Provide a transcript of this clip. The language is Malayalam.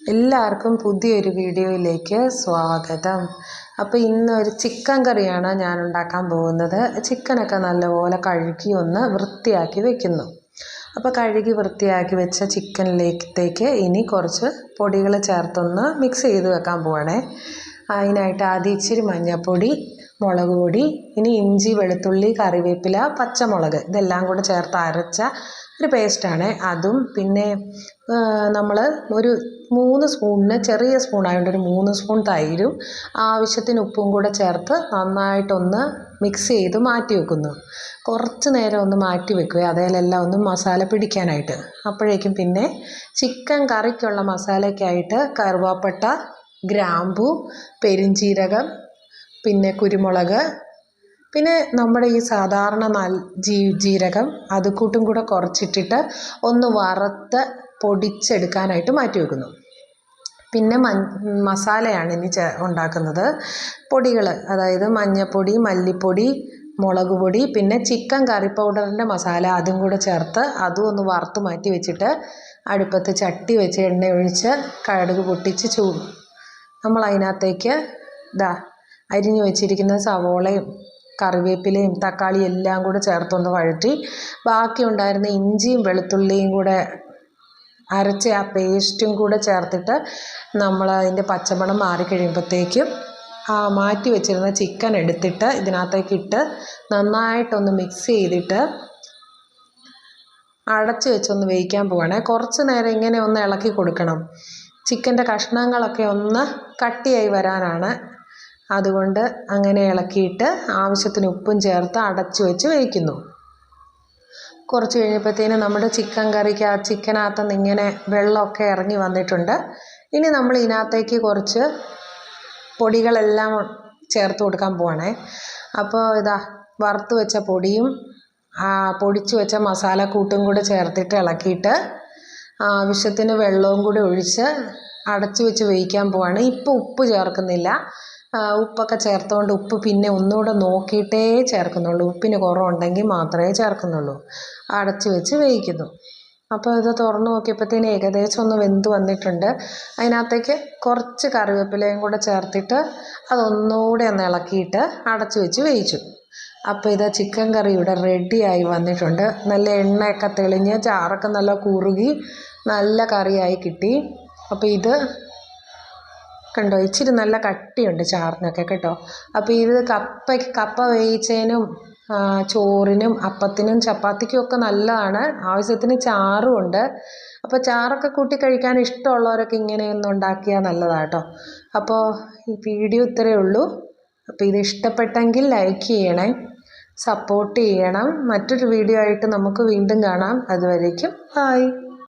എല്ലാവർക്കും പുതിയൊരു വീഡിയോയിലേക്ക് സ്വാഗതം. അപ്പോൾ ഇന്നൊരു ചിക്കൻ കറിയാണ് ഞാൻ ഉണ്ടാക്കാൻ പോകുന്നത്. ചിക്കനൊക്കെ നല്ലപോലെ കഴുകി ഒന്ന് വൃത്തിയാക്കി വെക്കുന്നു. അപ്പോൾ കഴുകി വൃത്തിയാക്കി വെച്ച ചിക്കനിലേക്ക് ഇനി കുറച്ച് പൊടികൾ ചേർത്തൊന്ന് മിക്സ് ചെയ്ത് വെക്കാൻ പോവാണേ. അതിനായിട്ട് ആദ്യം ഇച്ചിരി മഞ്ഞൾപ്പൊടി മുളക് പൊടി ഇനി ഇഞ്ചി വെളുത്തുള്ളി കറിവേപ്പില പച്ചമുളക് ഇതെല്ലാം കൂടെ ചേർത്ത് അരച്ച ഒരു പേസ്റ്റാണ് അതും പിന്നെ നമ്മൾ ഒരു മൂന്ന് സ്പൂണിന് ചെറിയ സ്പൂണായതുകൊണ്ട് ഒരു മൂന്ന് സ്പൂൺ തൈരും ആവശ്യത്തിന് ഉപ്പും കൂടെ ചേർത്ത് നന്നായിട്ടൊന്ന് മിക്സ് ചെയ്ത് മാറ്റി വെക്കുന്നു. കുറച്ച് നേരം ഒന്ന് മാറ്റി വെക്കുക അതേലെല്ലാം ഒന്ന് മസാല പിടിക്കാനായിട്ട്. അപ്പോഴേക്കും പിന്നെ ചിക്കൻ കറിക്കുള്ള മസാലയ്ക്കായിട്ട് കറുവാപ്പട്ട ഗ്രാമ്പു പെരുംജീരകം പിന്നെ കുരുമുളക് പിന്നെ നമ്മുടെ ഈ സാധാരണ ജീരകം അത് കൂട്ടും കൂടെ കുറച്ചിട്ടിട്ട് ഒന്ന് വറുത്ത് പൊടിച്ചെടുക്കാനായിട്ട് മാറ്റി വെക്കുന്നു. പിന്നെ മസാലയാണ് ഇനി ഉണ്ടാക്കുന്നത്. പൊടികൾ അതായത് മഞ്ഞൾപ്പൊടി മല്ലിപ്പൊടി മുളക് പൊടി പിന്നെ ചിക്കൻ കറി പൗഡറിന്റെ മസാല അതും കൂടെ ചേർത്ത് അതും ഒന്ന് വറുത്ത് മാറ്റി വെച്ചിട്ട് അടുപ്പത്ത് ചട്ടി വെച്ച് എണ്ണ ഒഴിച്ച് കടുക് പൊട്ടിച്ച് ചൂ നമ്മൾ അതിനകത്തേക്ക് ഇതാ അരിഞ്ഞു വെച്ചിരിക്കുന്ന സവോളയും കറിവേപ്പിലയും തക്കാളി എല്ലാം കൂടെ ചേർത്തൊന്ന് വഴറ്റി ബാക്കി ഉണ്ടായിരുന്ന ഇഞ്ചിയും വെളുത്തുള്ളിയും കൂടെ അരച്ച ആ പേസ്റ്റും കൂടെ ചേർത്തിട്ട് നമ്മൾ അതിന്റെ പച്ചമണം മാറിക്കഴിയുമ്പോഴത്തേക്കും ആ മാറ്റി വെച്ചിരുന്ന ചിക്കൻ എടുത്തിട്ട് ഇതിനകത്തേക്ക് ഇട്ട് നന്നായിട്ടൊന്ന് മിക്സ് ചെയ്തിട്ട് അടച്ച് വെച്ചൊന്ന് വേവിക്കാൻ പോവുകയാണെ കുറച്ച് നേരം ഇങ്ങനെ ഒന്ന് ഇളക്കി കൊടുക്കണം. ചിക്കന്റെ കഷ്ണങ്ങളൊക്കെ ഒന്ന് കട്ടിയായി വരാനാണ്. അതുകൊണ്ട് അങ്ങനെ ഇളക്കിയിട്ട് ആവശ്യത്തിന് ഉപ്പും ചേർത്ത് അടച്ചു വെച്ച് വേവിക്കുന്നു. കുറച്ച് കഴിഞ്ഞപ്പോഴത്തേനും നമ്മുടെ ചിക്കൻ കറിക്ക് ആ ചിക്കനകത്ത് നിന്ന് ഇങ്ങനെ വെള്ളമൊക്കെ ഇറങ്ങി വന്നിട്ടുണ്ട്. ഇനി നമ്മൾ ഇതിനകത്തേക്ക് കുറച്ച് പൊടികളെല്ലാം ചേർത്ത് കൊടുക്കാൻ പോവാണേ. അപ്പോൾ ഇതാ വറുത്ത് വെച്ച പൊടിയും പൊടിച്ച് വെച്ച മസാലക്കൂട്ടും കൂടെ ചേർത്തിട്ട് ഇളക്കിയിട്ട് ആവശ്യത്തിന് വെള്ളവും കൂടി ഒഴിച്ച് അടച്ചു വെച്ച് വേവിക്കാൻ പോവാണ്. ഇപ്പോൾ ഉപ്പ് ചേർക്കുന്നില്ല. ഉപ്പൊക്കെ ചേർത്തുകൊണ്ട് ഉപ്പ് പിന്നെ ഒന്നുകൂടെ നോക്കിയിട്ടേ ചേർക്കുന്നുള്ളൂ. ഉപ്പിന് കുറവുണ്ടെങ്കിൽ മാത്രമേ ചേർക്കുന്നുള്ളൂ. അടച്ച് വെച്ച് വേവിക്കുന്നു. അപ്പോൾ ഇത് തുറന്ന് നോക്കിയപ്പോഴത്തേന് ഏകദേശം ഒന്ന് വെന്ത് വന്നിട്ടുണ്ട്. അതിനകത്തേക്ക് കുറച്ച് കറിവേപ്പിലയും കൂടെ ചേർത്തിട്ട് അതൊന്നുകൂടെ ഒന്ന് ഇളക്കിയിട്ട് അടച്ച് വെച്ച് വേവിച്ചു. അപ്പോൾ ഇതാ ചിക്കൻ കറി ഇവിടെ റെഡിയായി വന്നിട്ടുണ്ട്. നല്ല എണ്ണയൊക്കെ തെളിഞ്ഞ് ചാറൊക്കെ നല്ല കുറുകി നല്ല കറിയായി കിട്ടി. അപ്പോൾ ഇത് കണ്ടോ ഇച്ചിരി നല്ല കട്ടിയുണ്ട് ചാറിനൊക്കെ കേട്ടോ. അപ്പോൾ ഇത് കപ്പ കപ്പ വേവിച്ചതിനും ചോറിനും അപ്പത്തിനും ചപ്പാത്തിക്കും ഒക്കെ നല്ലതാണ്. ആവശ്യത്തിന് ചാറും ഉണ്ട്. അപ്പോൾ ചാറൊക്കെ കൂട്ടി കഴിക്കാൻ ഇഷ്ടമുള്ളവരൊക്കെ ഇങ്ങനെയൊന്നും ഉണ്ടാക്കിയാൽ നല്ലതാട്ടോ അപ്പോൾ ഈ വീഡിയോ ഇത്രയേ ഉള്ളൂ. അപ്പോൾ ഇത് ഇഷ്ടപ്പെട്ടെങ്കിൽ ലൈക്ക് ചെയ്യണേ. സപ്പോർട്ട് ചെയ്യണം. മറ്റൊരു വീഡിയോ ആയിട്ട് നമുക്ക് വീണ്ടും കാണാം. അതുവരേക്കും ബായ്